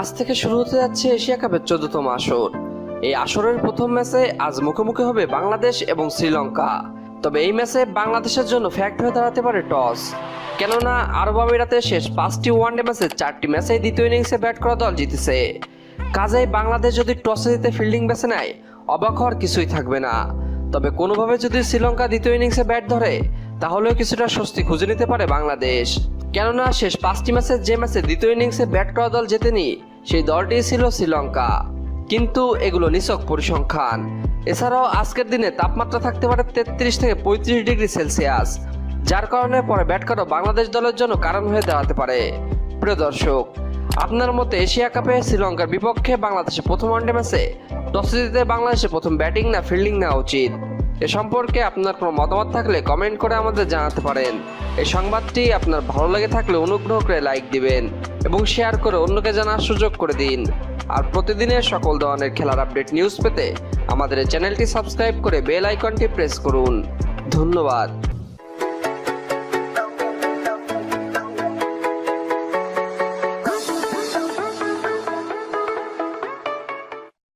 আজ থেকে শুরু হতে যাচ্ছে এশিয়া কাপের চোদ্দতম আসর। এই আসরের প্রথম ম্যাচে আজ মুখোমুখি হবে বাংলাদেশ এবং শ্রীলঙ্কা। তবে এই ম্যাচে বাংলাদেশের জন্য ফ্যাক্ট হয়ে দাঁড়াতে পারে টস। কেননা, আরব আমিরাতে শেষ পাঁচটি ওয়ানডে ম্যাচে চারটি ম্যাচে দ্বিতীয় ইনিংসে ব্যাট করা দল জিতেছে। কাজেই বাংলাদেশ যদি টসে জিতে ফিল্ডিং বেছে নেয়, অবাক হওয়ার কিছুই থাকবে না। তবে কোনোভাবে যদি শ্রীলঙ্কা দ্বিতীয় ইনিংসে ব্যাট ধরে, তাহলেও কিছুটা স্বস্তি খুঁজে নিতে পারে বাংলাদেশ। কেননা, শেষ পাঁচটি ম্যাচে যে ম্যাচে দ্বিতীয় ইনিংসে ব্যাট করা দল জেতেনি সেই দলটি ছিল শ্রীলঙ্কা, কিন্তু এগুলো নিছক পরিসংখ্যান। এছাড়াও আজকের দিনে তাপমাত্রা থাকতে পারে তেত্রিশ থেকে পঁয়ত্রিশ ডিগ্রি সেলসিয়াস, যার কারণে পরে ব্যাট করা বাংলাদেশ দলের জন্য কারণ হয়ে দাঁড়াতে পারে। প্রিয় দর্শক, আপনার মতে এশিয়া কাপে শ্রীলঙ্কার বিপক্ষে বাংলাদেশের প্রথম ওয়ানডে ম্যাচে টসে জিতে বাংলাদেশের প্রথম ব্যাটিং না ফিল্ডিং নেওয়া উচিত? এ সম্পর্কে আপনার কোনো মতামত থাকলে কমেন্ট করে আমাদের জানাতে পারেন। এই সংবাদটি আপনার ভালো লেগে থাকলে অনুগ্রহ করে লাইক দিবেন এবং শেয়ার করে অন্যকে জানার সুযোগ করে দিন। আর প্রতিদিনের সকল ধরনের খেলার আপডেট নিউজ পেতে আমাদের চ্যানেলটি সাবস্ক্রাইব করে বেল আইকনটি প্রেস করুন। ধন্যবাদ।